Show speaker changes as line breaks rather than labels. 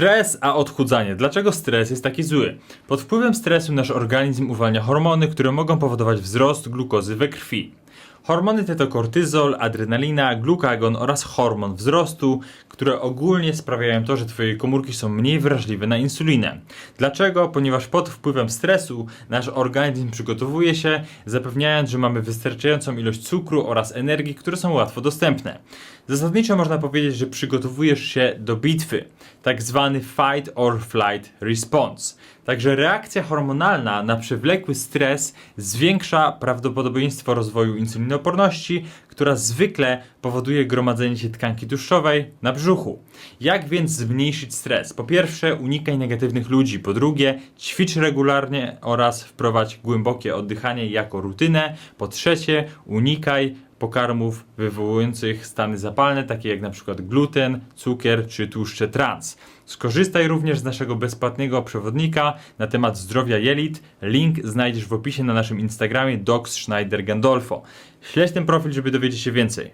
Stres, a odchudzanie. Dlaczego stres jest taki zły? Pod wpływem stresu nasz organizm uwalnia hormony, które mogą powodować wzrost glukozy we krwi. Hormony te to kortyzol, adrenalina, glukagon oraz hormon wzrostu, które ogólnie sprawiają to, że Twoje komórki są mniej wrażliwe na insulinę. Dlaczego? Ponieważ pod wpływem stresu nasz organizm przygotowuje się, zapewniając, że mamy wystarczającą ilość cukru oraz energii, które są łatwo dostępne. Zasadniczo można powiedzieć, że przygotowujesz się do bitwy, tak zwany fight or flight response. Także reakcja hormonalna na przewlekły stres zwiększa prawdopodobieństwo rozwoju insulinoporności, która zwykle powoduje gromadzenie się tkanki tłuszczowej na brzuchu. Jak więc zmniejszyć stres? Po pierwsze, unikaj negatywnych ludzi. Po drugie, ćwicz regularnie oraz wprowadź głębokie oddychanie jako rutynę. Po trzecie, unikaj pokarmów wywołujących stany zapalne, takie jak przykład gluten, cukier czy tłuszcze trans. Skorzystaj również z naszego bezpłatnego przewodnika na temat zdrowia jelit. Link znajdziesz w opisie na naszym Instagramie Docs Schneider Gandolfo. Śledź ten profil, żeby dowiedzieć się więcej.